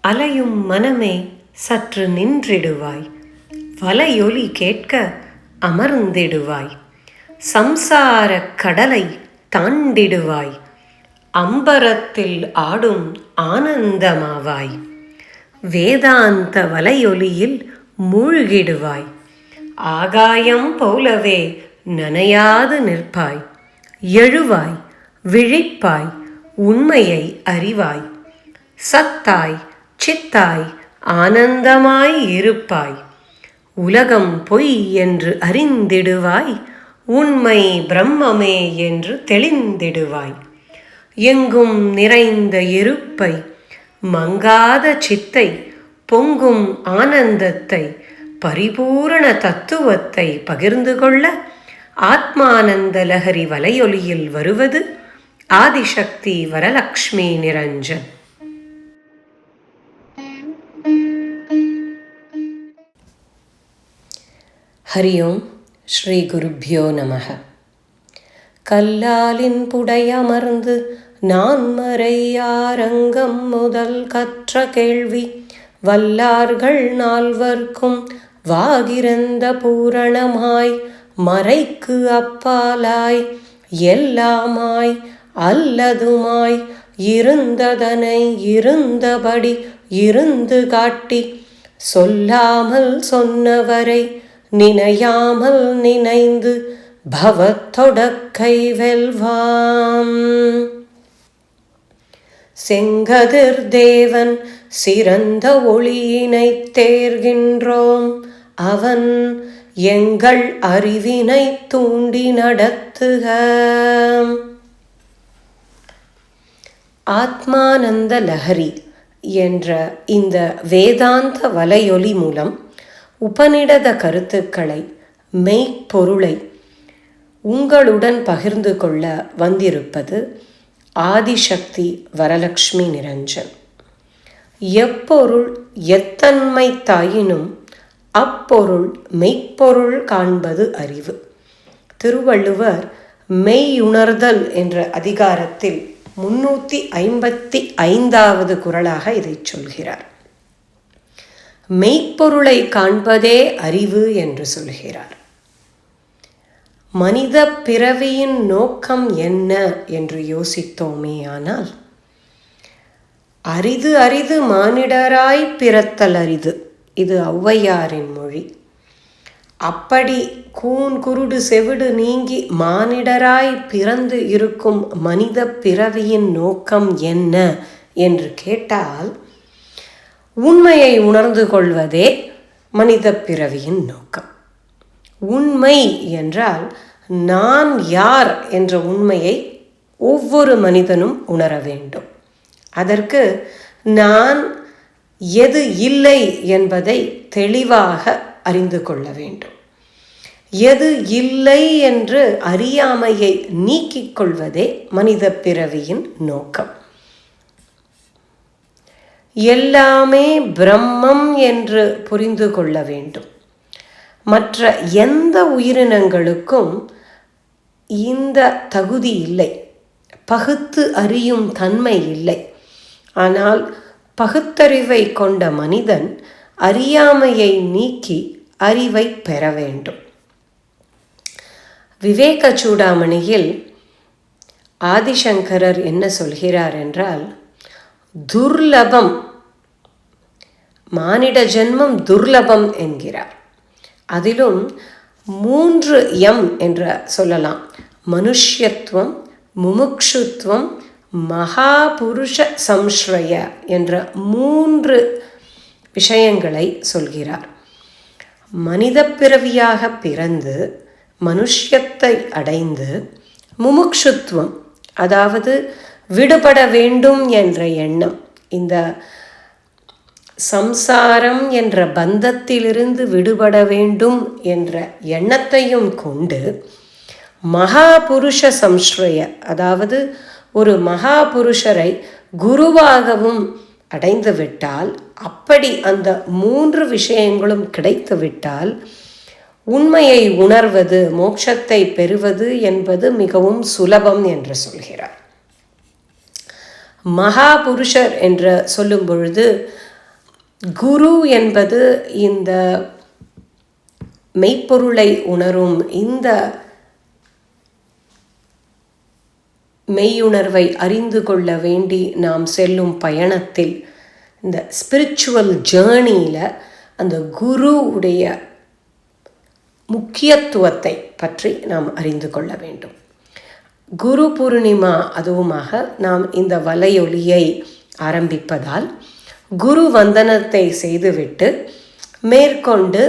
அலையும் மனமே சற்று நின்றிடுவாய். வலையொலி கேட்க அமர்ந்திடுவாய். சம்சாரக் கடலை தாண்டிடுவாய். அம்பரத்தில் ஆடும் ஆனந்தமாவாய். வேதாந்த வலையொலியில் மூழ்கிடுவாய். ஆகாயம் போலவே நனையாது நிற்பாய். எழுவாய் விழிப்பாய் உண்மையை அறிவாய். சத்தாய் சித்தாய் ஆனந்தமாய் இருப்பாய். உலகம் பொய் என்று அறிந்திடுவாய் உண்மை பிரம்மமே என்று தெளிந்திடுவாய். எங்கும் நிறைந்த இருப்பை மங்காத சித்தை பொங்கும் ஆனந்தத்தை பரிபூரண தத்துவத்தை பகிர்ந்து கொள்ள ஆத்மானந்த லஹரி வலையொலியில் வருவது ஆதிசக்தி வரலக்ஷ்மி நிரஞ்சன். ஹரி ஓம் ஸ்ரீ குருப்பியோ நமக கல்லாலின் புடையமர்ந்து நான்மறையாரங்கம் முதல் கற்ற கேள்வி வல்லார்கள் நால்வர்க்கும் வாகிரந்த பூரணமாய் மறைக்கு அப்பாலாய் எல்லாமாய் அல்லதுமாய் இருந்ததனை இருந்தபடி இருந்து காட்டி சொல்லாமல் சொன்னவரை நினையாமல் நினைந்து பவத்தொடக்கை வெல்வாம். செங்கதிர் தேவன் சிறந்த ஒளியினை தேர்கின்றோம். அவன் எங்கள் அறிவினை தூண்டி நடத்துக. ஆத்மானந்த லஹரி என்ற இந்த வேதாந்த வலையொலி மூலம் உபநிடத கருத்துக்களை மெய்ப்பொருளை உங்களுடன் பகிர்ந்து கொள்ள வந்திருப்பது ஆதிசக்தி வரலக்ஷ்மி நிரஞ்சன். எப்பொருள் எத்தன்மை தாயினும் அப்பொருள் மெய்ப்பொருள் காண்பது அறிவு. திருவள்ளுவர் மெய்யுணர்தல் என்ற அதிகாரத்தில் முன்னூற்றி ஐம்பத்தி ஐந்தாவது குரலாக இதை சொல்கிறார். மெய்ப்பொருளை காண்பதே அறிவு என்று சொல்கிறார். மனித பிறவியின் நோக்கம் என்ன என்று யோசித்தோமே ஆனால் அரிது அரிது மானிடராய் பிறத்தல் அரிது. இது ஔவையாரின் மொழி. அப்படி கூன் குருடு செவிடு நீங்கி மானிடராய் பிறந்து இருக்கும் மனித பிறவியின் நோக்கம் என்ன என்று கேட்டால் உண்மையை உணர்ந்து கொள்வதே மனித பிறவியின் நோக்கம். உண்மை என்றால் நான் யார் என்ற உண்மையை ஒவ்வொரு மனிதனும் உணர வேண்டும். அதற்கு நான் எது இல்லை என்பதை தெளிவாக அறிந்து கொள்ள வேண்டும். எது இல்லை என்று அறியாமையை நீக்கிக் கொள்வதே மனித பிறவியின் நோக்கம். எல்லாமே பிரம்மம் என்று புரிந்து கொள்ள வேண்டும். மற்ற எந்த உயிரினங்களுக்கும் இந்த தகுதி இல்லை. பகுத்து அறியும் தன்மை இல்லை. ஆனால் பகுத்தறிவை கொண்ட மனிதன் அறியாமையை நீக்கி அறிவை பெற வேண்டும். விவேக சூடாமணியில் ஆதிசங்கரர் என்ன சொல்கிறார் என்றால் துர்லபம் மானிட ஜென்மம் துர்லபம் என்கிறார். அதிலும் மூன்று எம் என்று சொல்லலாம். மனுஷ்யத்துவம் முமுக்ஷுத்துவம் மகாபுருஷ சம்ஸ்ரய என்ற மூன்று விஷயங்களை சொல்கிறார். மனித பிறவியாக பிறந்து மனுஷ்யத்தை அடைந்து முமுக்ஷுத்துவம் அதாவது விடுபட வேண்டும் என்ற எண்ணம் இந்த சம்சாரம் என்ற பந்தத்திலிருந்து விடுபட வேண்டும் என்ற எண்ணத்தையும் கொண்டு மகாபுருஷ சம்ஸ்ரய அதாவது ஒரு மகாபுருஷரை குருவாகவும் அடைந்துவிட்டால் அப்படி அந்த மூன்று விஷயங்களும் கிடைத்துவிட்டால் உண்மையை உணர்வது மோட்சத்தை பெறுவது என்பது மிகவும் சுலபம் என்று சொல்கிறார். மகாபுருஷர் என்று சொல்லும் பொழுது குரு என்பது இந்த மெய்ப்பொருளை உணரும் இந்த மெய்யுணர்வை அறிந்து கொள்ள வேண்டி நாம் செல்லும் பயணத்தில் இந்த ஸ்பிரிச்சுவல் ஜேர்னியில் அந்த குருவுடைய முக்கியத்துவத்தை பற்றி நாம் அறிந்து கொள்ள வேண்டும். குரு பூர்ணிமா அதுவுமாக நாம் இந்த வலையொலியை ஆரம்பிப்பதால் குரு வந்தனத்தை செய்துவிட்டு மேற்கொண்டு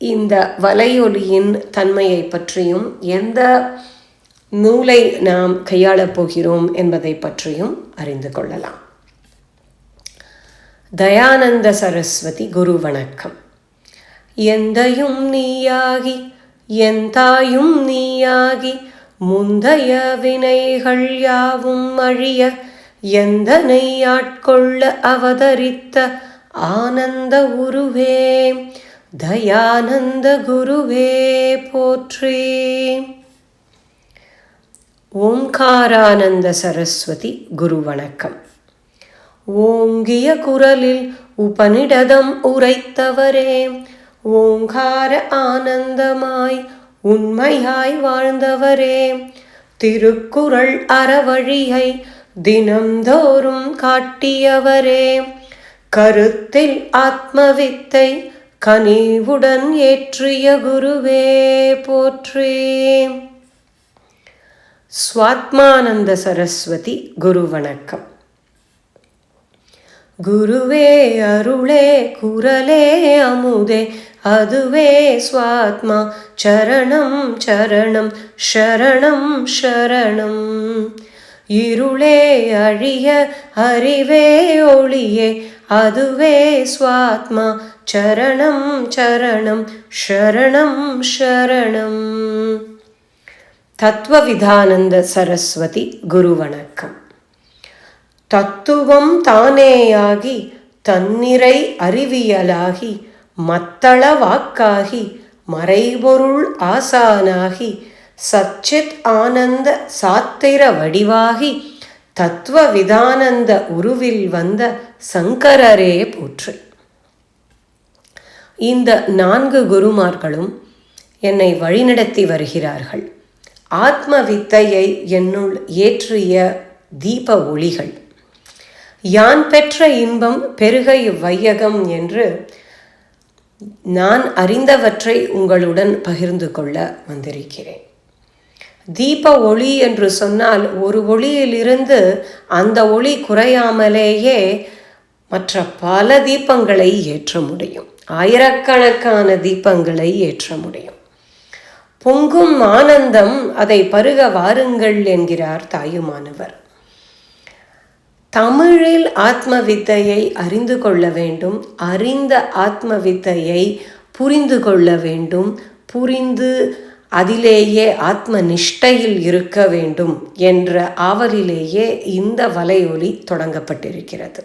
இந்த வலையொலியின் தன்மையை பற்றியும் எந்த நூலை நாம் கையாளப் போகிறோம் என்பதை பற்றியும் அறிந்து கொள்ளலாம். தயானந்த சரஸ்வதி குரு வணக்கம். எந்தையும் நீயாகி என் தாயும் நீயாகி முந்தைய வினைகள் யாவும் அழிய எந்தனை ஆட்கொள்ள அவதரித்த ஆனந்த உருவே தயானந்த குருவே போற்றி. ஓங்காரானந்த சரஸ்வதி குரு வணக்கம். ஓங்கிய குரலில் உபனிடதம் உரைத்தவரே ஓங்கார ஆனந்தமாய் உண்மையாய் வாழ்ந்தவரே திருக்குறள் அறவழியை தினம்தோறும் காட்டியவரே கருத்தில் ஆத்மவித்தை கனிவுடன் ஏற்றிய குருவே போற்றே. சுவாத்மானந்த சரஸ்வதி குரு வணக்கம் குருவே அருளே குரலே அமுதே அதுவே சுவாத்மா சரணம் சரணம் ஷரணம் ஷரணம் இருளே அழிய அறிவே ஒளியே அதுவே சுவாத்மா சரணம் சரணம் ஷரணம் ஷரணம் தத்துவவிதானந்த சரஸ்வதி குரு வணக்கம் தத்துவம் தானேயாகி தன்னிறை அறிவியலாகி மத்தள வாக்காகி மறைபொருள் ஆசானாகி சச்சித் ஆனந்த சாத்திர வடிவாகி தத்துவ விதானந்த உருவில் வந்த சங்கரரே போற்று. இந்த நான்கு குருமார்களும் என்னை வழிநடத்தி வருகிறார்கள். ஆத்ம வித்தையை என்னுள் ஏற்றிய தீப ஒளிகள். யான் பெற்ற இன்பம் பெருகை வையகம் என்று நான் அறிந்தவற்றை உங்களுடன் பகிர்ந்து கொள்ள வந்திருக்கிறேன். தீப ஒளி என்று சொன்னால் ஒரு ஒளியிலிருந்து அந்த ஒளி குறையாமலேயே மற்ற பல தீபங்களை ஏற்ற முடியும். ஆயிரக்கணக்கான தீபங்களை ஏற்ற முடியும். பொங்கும் ஆனந்தம் அதை பருக வாருங்கள் என்கிறார் தாயுமானவர். தமிழில் ஆத்ம வித்தையை அறிந்து கொள்ள வேண்டும் அறிந்த ஆத்ம வித்தையை புரிந்து கொள்ள வேண்டும் புரிந்து அதிலேயே ஆத்ம நிஷ்டையில் இருக்க வேண்டும் என்ற ஆவலிலேயே இந்த வலையொலி தொடங்கப்பட்டிருக்கிறது.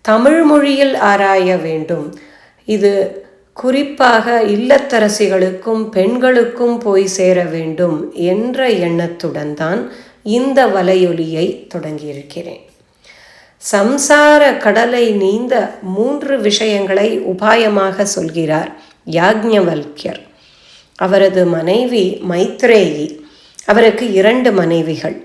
தமிழ் மொழியில் ஆராய வேண்டும். இது குறிப்பாக இல்லத்தரசிகளுக்கும் பெண்களுக்கும் போய் சேர வேண்டும் என்ற எண்ணத்துடன் தான் இந்த வலையொலியை தொடங்கியிருக்கிறேன். சம்சார கடலை நீந்த மூன்று விஷயங்களை உபாயமாக சொல்கிறார் யாக்ஞவல்யர் அவரது மனைவி மைத்ரேயி. அவருக்கு இரண்டு மனைவிகள்.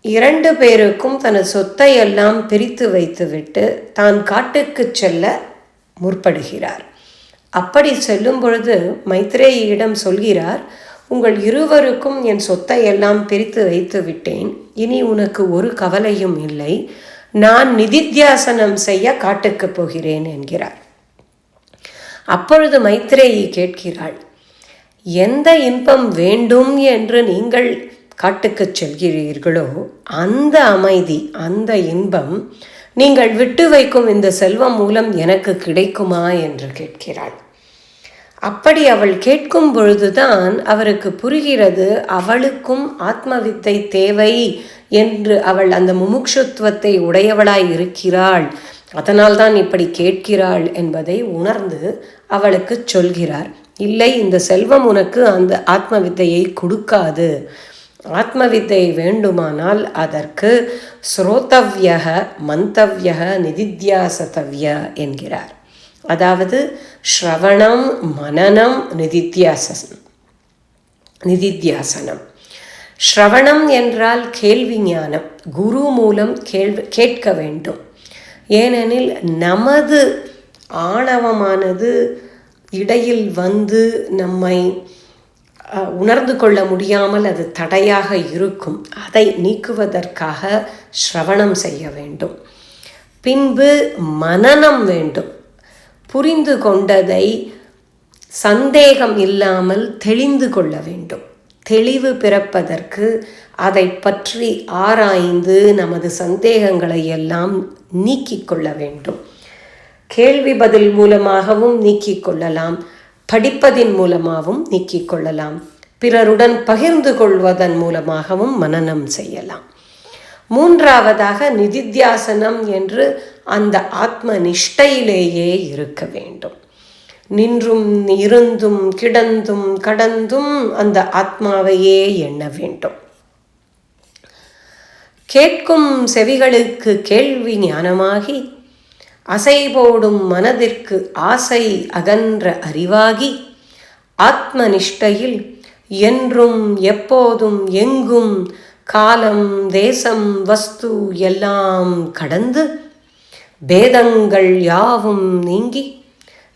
இரண்டு பேருக்கும் தனது சொத்தை எல்லாம் பிரித்து வைத்துவிட்டு தான் காட்டுக்கு செல்ல முற்படுகிறார். அப்படி செல்லும் பொழுது மைத்ரேயிடம் சொல்கிறார் உங்கள் இருவருக்கும் என் சொத்தை எல்லாம் பிரித்து வைத்து விட்டேன். இனி உனக்கு ஒரு கவலையும் இல்லை. நான் நிதித்தியாசனம் செய்ய காட்டுக்கு போகிறேன் என்கிறார். அப்பொழுது மைத்ரேயி கேட்கிறாள் எந்த இன்பம் வேண்டும் என்று நீங்கள் காட்டுக்கு செல்கிறீர்களோ அந்த அமைதி அந்த இன்பம் நீங்கள் விட்டு வைக்கும் இந்த செல்வம் மூலம் எனக்கு கிடைக்குமா என்று கேட்கிறாள். அப்படி அவள் கேட்கும் பொழுதுதான் அவருக்கு புரிகிறது அவளுக்கும் ஆத்மவித்தை தேவை என்று அவள் அந்த முமுட்சுத்துவத்தை உடையவளாய் இருக்கிறாள். அதனால்தான் இப்படி கேட்கிறாள் என்பதை உணர்ந்து அவளுக்கு சொல்கிறார். இல்லை இந்த செல்வம் உனக்கு அந்த ஆத்ம வித்தையை கொடுக்காது. ஆத்ம வித்தை வேண்டுமானால் அதற்கு ஸ்ரோதவ்யக மந்தவ்யக நிதித்தியாசதவ்ய என்கிறார். அதாவது ஸ்ரவணம் மனனம் நிதித்தியாசனம் நிதித்தியாசனம் ஸ்ரவணம் என்றால் கேள்வி ஞானம். குரு மூலம் கேள்வி கேட்க வேண்டும். ஏனெனில் நமது ஆணவமானது இடையில் வந்து நம்மை உணர்ந்து கொள்ள முடியாமல் அது தடையாக இருக்கும். அதை நீக்குவதற்காக ஸ்ரவணம் செய்ய வேண்டும். பின்பு மனனம் வேண்டும். புரிந்து கொண்டதை சந்தேகம் இல்லாமல் தெளிந்து கொள்ள வேண்டும். தெளிவு பிறப்பதற்கு அதை பற்றி ஆராய்ந்து நமது சந்தேகங்களை எல்லாம் நீக்கிக் கொள்ள வேண்டும். கேள்வி பதில் மூலமாகவும் நீக்கிக் கொள்ளலாம். படிப்பதின் மூலமாகவும் நீக்கிக் கொள்ளலாம். பிறருடன் பகிர்ந்து கொள்வதன் மூலமாகவும் மனனம் செய்யலாம். மூன்றாவதாக நிதித்தியாசனம் என்று அந்த ஆத்ம நிஷ்டையிலேயே இருக்க வேண்டும். நின்றும் இருந்தும் கிடந்தும் கடந்தும் அந்த ஆத்மாவையே எண்ண வேண்டும். கேட்கும் செவிகளுக்கு கேள்வி ஞானமாகி அசை போடும் மனதிற்கு ஆசை அகன்ற அறிவாகி ஆத்ம நிஷ்டையில் என்றும் எப்போதும் எங்கும் காலம் தேசம் வஸ்து எல்லாம் கடந்து பேதங்கள் யாவும் நீங்கி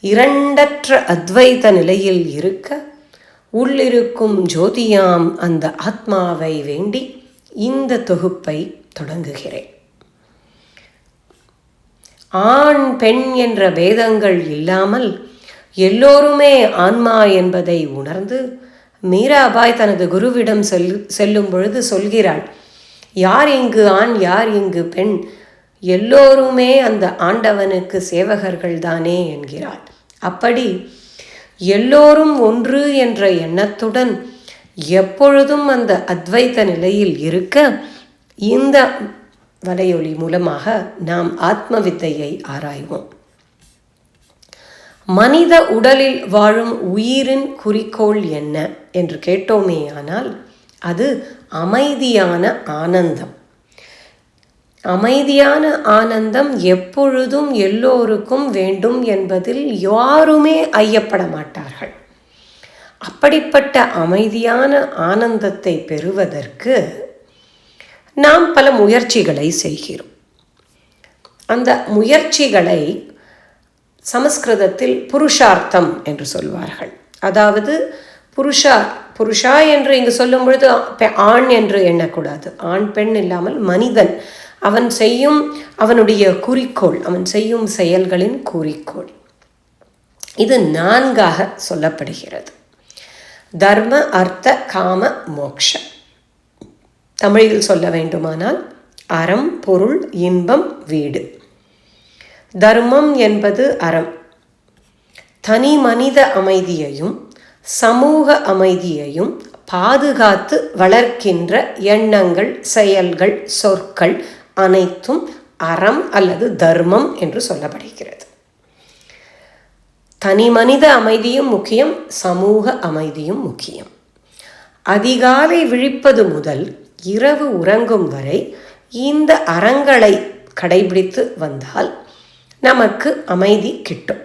இரண்டற்ற அத்வைத நிலையில் இருக்க உள்ளிருக்கும் ஜோதியாம் அந்த ஆத்மாவை வேண்டி இந்த தொகுப்பை தொடங்குகிறேன். ஆண் பெண் என்ற பேதங்கள் இல்லாமல் எல்லோருமே ஆன்மா என்பதை உணர்ந்து மீராபாய் தனது குருவிடம் செல் செல்லும் பொழுது சொல்கிறாள் யார் இங்கு ஆண் யார் இங்கு பெண்? எல்லோருமே அந்த ஆண்டவனுக்கு சேவகர்கள் தானே என்கிறாள். அப்படி எல்லோரும் ஒன்று என்ற எண்ணத்துடன் எப்பொழுதும் அந்த அத்வைத்த நிலையில் இருக்க இந்த வலையொலி மூலமாக நாம் ஆத்ம வித்தையை ஆராய்வோம். மனித உடலில் வாழும் உயிரின் குறிக்கோள் என்ன என்று கேட்டோமே ஆனால் அது அமைதியான ஆனந்தம். அமைதியான ஆனந்தம் எப்பொழுதும் எல்லோருக்கும் வேண்டும் என்பதில் யாருமே ஐயப்பட மாட்டார்கள். அப்படிப்பட்ட அமைதியான ஆனந்தத்தை பெறுவதற்கு நாம் பல முயற்சிகளை செய்கிறோம். அந்த முயற்சிகளை சமஸ்கிருதத்தில் புருஷார்த்தம் என்று சொல்வார்கள். அதாவது புருஷா புருஷா என்று இங்கு சொல்லும் பொழுது ஆண் என்று எண்ணக்கூடாது. ஆண் பெண் இல்லாமல் மனிதன். அவன் செய்யும் அவனுடைய குறிக்கோள் அவன் செய்யும் செயல்களின் குறிக்கோள். இது நான்காக சொல்லப்படுகிறது. தர்ம அர்த்த காம மோக்ஷ. தமிழில் சொல்ல வேண்டுமானால் அறம் பொருள் இன்பம் வீடு. தர்மம் என்பது அறம். தனி மனித அமைதியையும் சமூக அமைதியையும் பாதுகாத்து வளர்க்கின்ற எண்ணங்கள் செயல்கள் சொற்கள் அனைத்தும் அறம் அல்லது தர்மம் என்று சொல்லப்படுகிறது. தனி மனித அமைதியும் முக்கியம் சமூக அமைதியும் முக்கியம். அதிகாலை விழிப்பது முதல் இரவு உறங்கும் வரை இந்த அறங்களை கடைபிடித்து வந்தால் நமக்கு அமைதி கிட்டும்.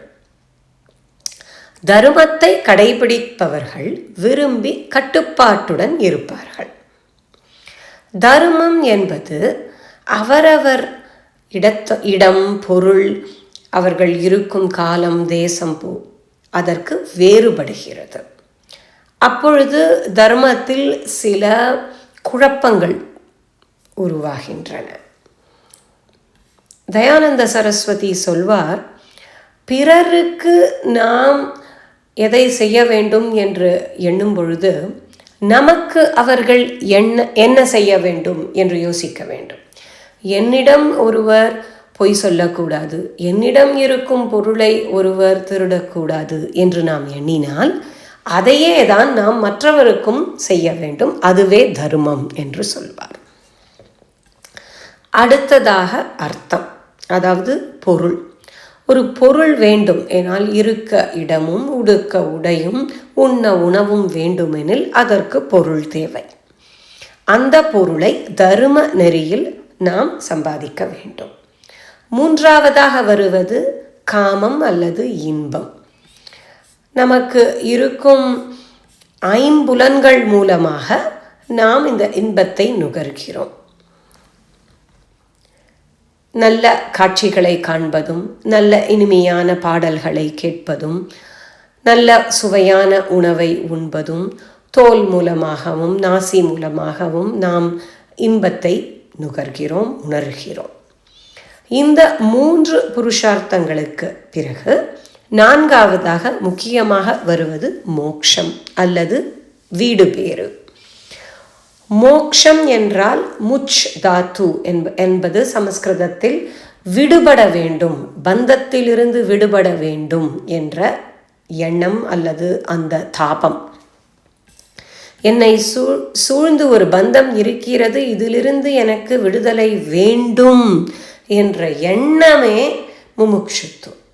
தர்மத்தை கடைபிடிப்பவர்கள் விரும்பி கட்டுப்பாட்டுடன் இருப்பார்கள். தர்மம் என்பது அவரவர் இடத்த இடம் பொருள் அவர்கள் இருக்கும் காலம் தேசம் போ அதற்கு வேறுபடுகிறது. அப்பொழுது தர்மத்தில் சில குழப்பங்கள் உருவாகின்றன. தயானந்த சரஸ்வதி சொல்வார் பிறருக்கு நாம் எதை செய்ய வேண்டும்? என்று எண்ணும் பொழுது நமக்கு அவர்கள் என்ன என்ன செய்ய வேண்டும்? என்று யோசிக்க வேண்டும். என்னிடம் ஒருவர் பொய் சொல்லக்கூடாது என்னிடம் இருக்கும் பொருளை ஒருவர் திருடக்கூடாது என்று நாம் எண்ணினால் அதையே தான் நாம் மற்றவருக்கும் செய்ய வேண்டும். அதுவே தர்மம் என்று சொல்வார். அடுத்ததாக அர்த்தம் அதாவது பொருள். ஒரு பொருள் வேண்டும் என்னால் இருக்க இடமும் உடுக்க உடையும் உண்ண உணவும் வேண்டுமெனில் அதற்கு பொருள் தேவை. அந்த பொருளை தரும நெறியில் நாம் சம்பாதிக்க வேண்டும். மூன்றாவதாக வருவது காமம் அல்லது இன்பம். நமக்கு இருக்கும் ஐம்புலன்கள் மூலமாக நாம் இந்த இன்பத்தை நுகர்கிறோம். நல்ல காட்சிகளை காண்பதும் நல்ல இனிமையான பாடல்களை கேட்பதும் நல்ல சுவையான உணவை உண்பதும் தோல் மூலமாகவும் நாசி மூலமாகவும் நாம் இன்பத்தை நுகர்கிறோம் உணர்கிறோம். இந்த மூன்று புருஷார்த்தங்களுக்கு பிறகு நான்காவதாக முக்கியமாக வருவது மோக்ஷம் அல்லது வீடு பேறு. மோக்ஷம் என்றால் முச் தாத்து என்ப என்பது சமஸ்கிருதத்தில் விடுபட வேண்டும் பந்தத்திலிருந்து விடுபட வேண்டும் என்ற எண்ணம் அல்லது அந்த தாபம். என்னை சூழ் சூழ்ந்து ஒரு பந்தம் இருக்கிறது இதிலிருந்து எனக்கு விடுதலை வேண்டும் என்ற எண்ணமே முமுட்சுத்துவம்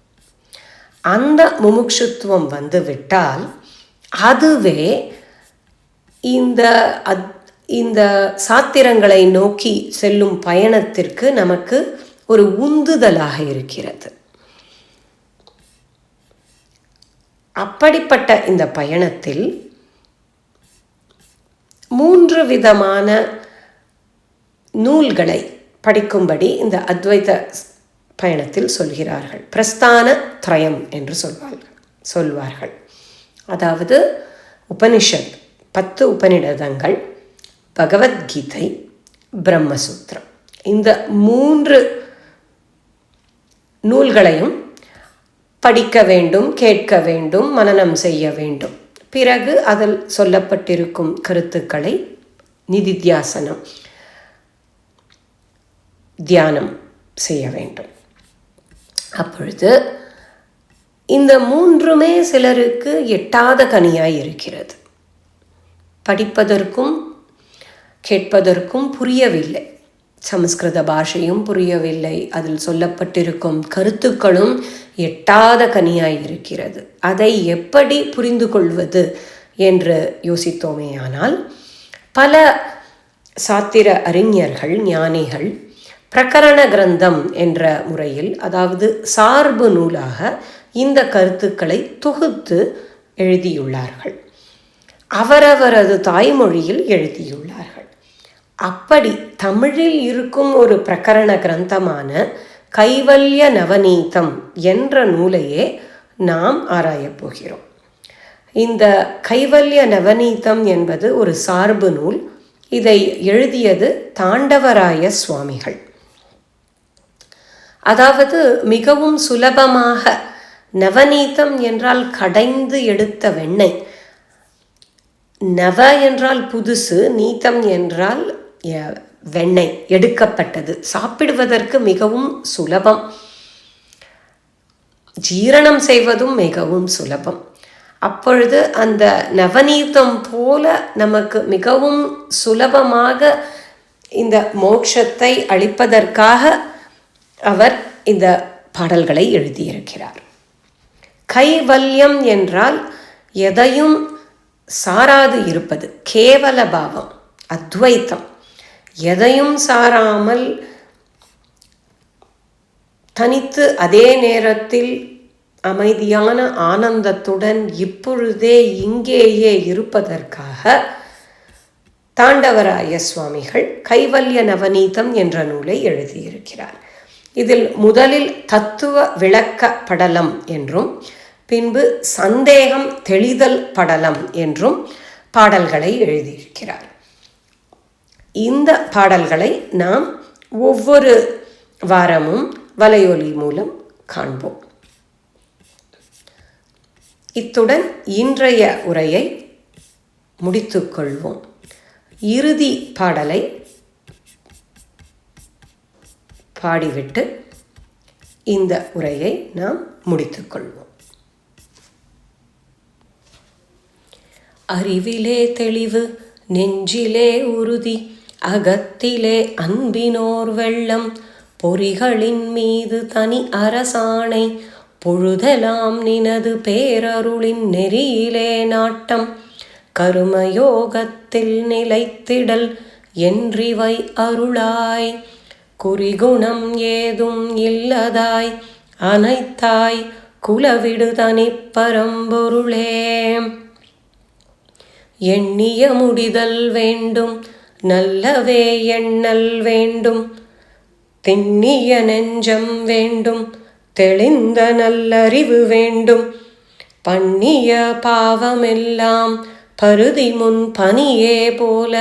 அந்த முமுட்சுத்துவம் வந்துவிட்டால் அதுவே இந்த அத் இந்த சாத்திரங்களை நோக்கி செல்லும் பயணத்திற்கு நமக்கு ஒரு உந்துதலாக இருக்கிறது. அப்படிப்பட்ட இந்த பயணத்தில் மூன்று விதமான நூல்களை படிக்கும்படி இந்த அத்வைத பயணத்தில் சொல்கிறார்கள். பிரஸ்தான திரயம் என்று சொல்வார்கள். சொல்வார்கள். அதாவது உபனிஷத் பத்து உபநிடதங்கள் பகவத்கீதை பிரம்மசூத்திரம். இந்த மூன்று நூல்களையும் படிக்க வேண்டும் கேட்க வேண்டும் மனனம் செய்ய வேண்டும். பிறகு அதில் சொல்லப்பட்டிருக்கும் கருத்துக்களை நிதித்தியாசனம் தியானம் செய்ய வேண்டும். அப்பொழுது இந்த மூன்றுமே சிலருக்கு எட்டாத கனியாய் இருக்கிறது. படிப்பதற்கும் கேட்பதற்கும் புரியவில்லை. சமஸ்கிருத பாஷையும் புரியவில்லை. அதில் சொல்லப்பட்டிருக்கும் கருத்துக்களும் எட்டாத கனியாய் இருக்கிறது. அதை எப்படி புரிந்து கொள்வது என்று யோசித்தோமேயானால் பல சாத்திர அறிஞர்கள் ஞானிகள் பிரகரண கிரந்தம் என்ற முறையில் அதாவது சார்பு நூலாக இந்த கருத்துக்களை தொகுத்து எழுதியுள்ளார்கள். அவரவரது தாய்மொழியில் எழுதியுள்ளார்கள். அப்படி தமிழில் இருக்கும் ஒரு பிரகரண கிரந்தமான கைவல்ய நவநீதம் என்ற நூலையே நாம் ஆராயப் போகிறோம். இந்த கைவல்ய நவநீதம் என்பது ஒரு சார்பு நூல். இதை எழுதியது தாண்டவராய சுவாமிகள். அதாவது மிகவும் சுலபமாக நவநீதம் என்றால் கடைந்து எடுத்த வெண்ணெய். நவ என்றால் புதுசு நீத்தம் என்றால் வெண்ணெய் எடுக்கப்பட்டது. சாப்பிடுவதற்கு மிகவும் சுலபம். ஜீரணம் செய்வதும் மிகவும் சுலபம். அப்பொழுது அந்த நவநீதம் போல நமக்கு மிகவும் சுலபமாக இந்த மோட்சத்தை அளிப்பதற்காக அவர் இந்த பாடல்களை எழுதியிருக்கிறார். கைவல்யம் என்றால் எதையும் சாராது இருப்பது கேவல பாவம் அத்வைத்தம். எதையும் சாராமல் தனித்து அதே நேரத்தில் அமைதியான ஆனந்தத்துடன் இப்பொழுதே இங்கேயே இருப்பதற்காக தாண்டவராய சுவாமிகள் கைவல்ய நவநீதம் என்ற நூலை எழுதியிருக்கிறார். இதில் முதலில் தத்துவ விளக்க படலம் என்றும் பின்பு சந்தேகம் தெளிதல் படலம் என்றும் பாடல்களை எழுதியிருக்கிறார். இந்த பாடல்களை நாம் ஒவ்வொரு வாரமும் வலையொலி மூலம் காண்போம். இத்துடன் இன்றைய உரையை முடித்துக்கொள்வோம் இறுதி பாடலை பாடிவிட்டு இந்த உரையை நாம் முடித்துக்கொள்வோம். அறிவிலே தெளிவு நெஞ்சிலே உறுதி அகத்திலே அன்பினோர் வெள்ளம் பொறிகளின் மீது தனி அரசாணை பொழுதலாம் நினது பேரருளின் நெறியிலே நாட்டம் கருமயோகத்தில் நிலைத்திடல் என்றிவை அருளாய். குறிகுணம் ஏதும் இல்லதாய் அனைத்தாய் குலவிடு தனிப்பரம்பொருளே எண்ணிய முடிதல் வேண்டும் நல்லவே எண்ணல் வேண்டும் திண்ணிய நெஞ்சம் வேண்டும் தெளிந்த நல்லறிவு வேண்டும் பண்ணிய பாவமெல்லாம் பருதி முன் பனியே போல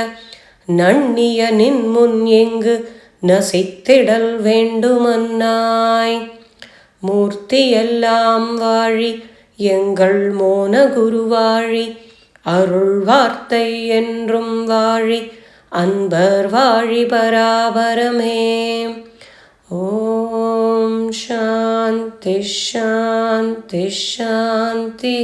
நண்ணிய நின் முன் எங்கு நசித்திடல் வேண்டுமன்னாய். மூர்த்தியெல்லாம் வாழி எங்கள் மோன குருவாழி அருள் வார்த்தை என்றும் வாழி அன்பர் வாழி பராபரமே. ஓம் சாந்தி ஷாந்தி ஷாந்தி